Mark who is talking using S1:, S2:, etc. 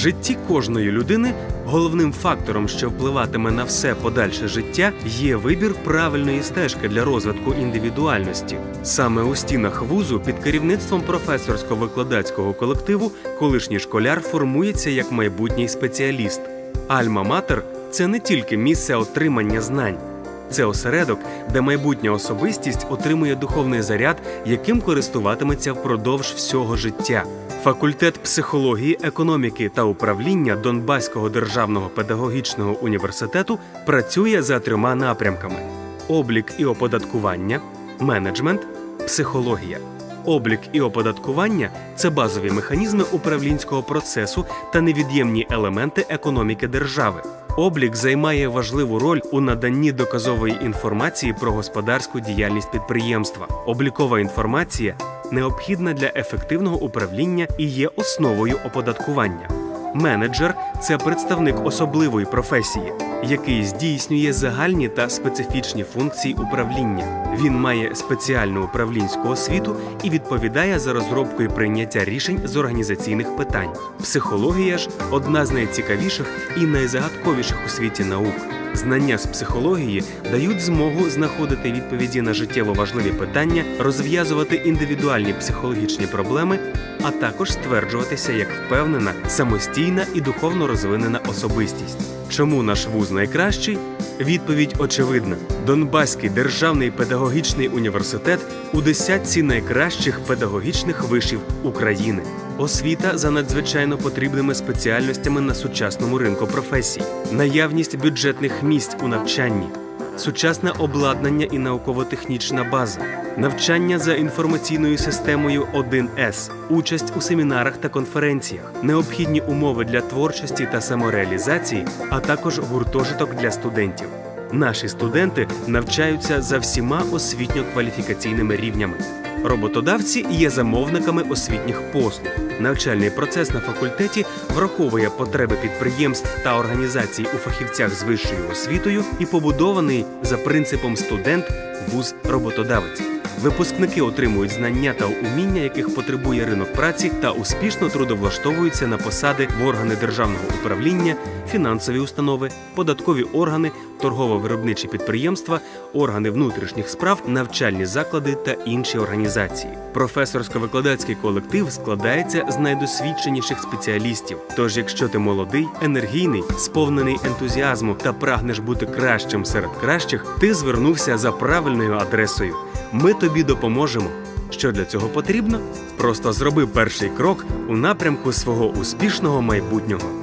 S1: житті кожної людини головним фактором, що впливатиме на все подальше життя, є вибір правильної стежки для розвитку індивідуальності. Саме у стінах вузу під керівництвом професорсько-викладацького колективу колишній школяр формується як майбутній спеціаліст. Альма-матер це не тільки місце отримання знань. Це осередок, де майбутня особистість отримує духовний заряд, яким користуватиметься впродовж всього життя. Факультет психології, економіки та управління Донбаського державного педагогічного університету працює за трьома напрямками: облік і оподаткування, менеджмент, психологія. Облік і оподаткування це базові механізми управлінського процесу та невід'ємні елементи економіки держави. Облік займає важливу роль у наданні доказової інформації про господарську діяльність підприємства. Облікова інформація необхідна для ефективного управління і є основою оподаткування. Менеджер це представник особливої професії, який здійснює загальні та специфічні функції управління. Він має спеціальну управлінську освіту і відповідає за розробку і прийняття рішень з організаційних питань. Психологія ж одна з найцікавіших і найзагадковіших у світі наук. Знання з психології дають змогу знаходити відповіді на життєво важливі питання, розв'язувати індивідуальні психологічні проблеми, а також стверджуватися як впевнена, самостійна і духовно розвинена особистість. Чому наш вуз найкращий? Відповідь очевидна: Донбаський державний педагогічний університет у десятці найкращих педагогічних вишів України. Освіта за надзвичайно потрібними спеціальностями на сучасному ринку професій, наявність бюджетних місць у навчанні, сучасне обладнання і науково-технічна база, навчання за інформаційною системою 1С, участь у семінарах та конференціях, необхідні умови для творчості та самореалізації, а також гуртожиток для студентів. Наші студенти навчаються за всіма освітньо-кваліфікаційними рівнями. Роботодавці є замовниками освітніх послуг. Навчальний процес на факультеті враховує потреби підприємств та організацій у фахівцях з вищою освітою і побудований за принципом студент вуз роботодавець. Випускники отримують знання та уміння, яких потребує ринок праці, та успішно трудовлаштовуються на посади в органи державного управління, фінансові установи, податкові органи, торгово-виробничі підприємства, органи внутрішніх справ, навчальні заклади та інші організації. Професорсько-викладацький колектив складається з найдосвідченіших спеціалістів. Тож, якщо ти молодий, енергійний, сповнений ентузіазму та прагнеш бути кращим серед кращих, ти звернувся за правильною адресою. Ми тобі допоможемо. Що для цього потрібно? Просто зроби перший крок у напрямку свого успішного майбутнього.